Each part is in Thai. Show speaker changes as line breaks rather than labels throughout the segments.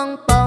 Vâng, con bò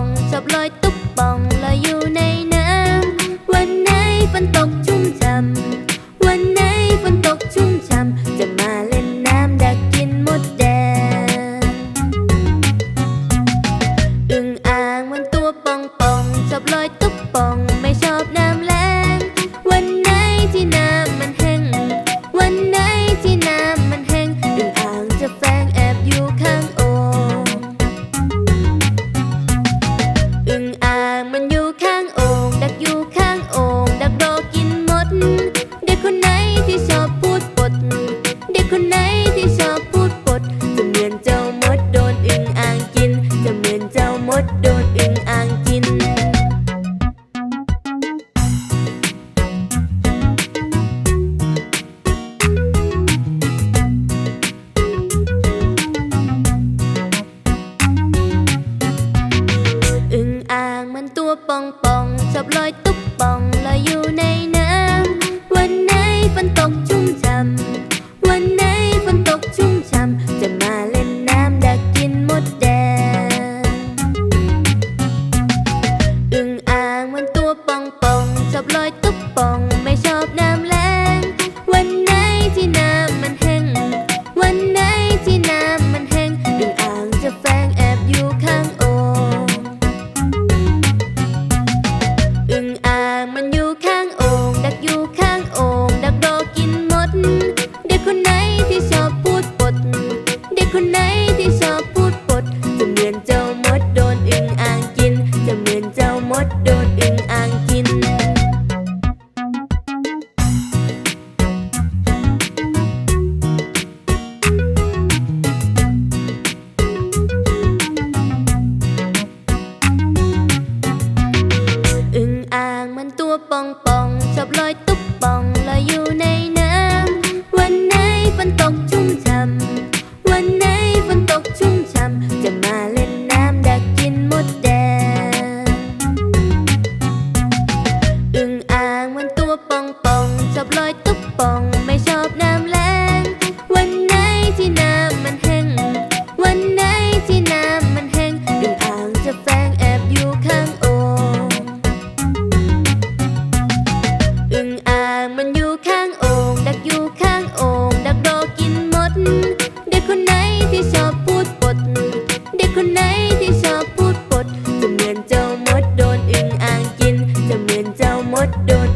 มือนเจ้ามดโดนอึ่งอ่างกิน จะเหมือนเจ้ามดโดนอึ่งอ่างกิน อึ่งอ่างมันตัวป่องป่องชอบลอยตุ๊ก lời បងបងចាប់លយទៅ đôi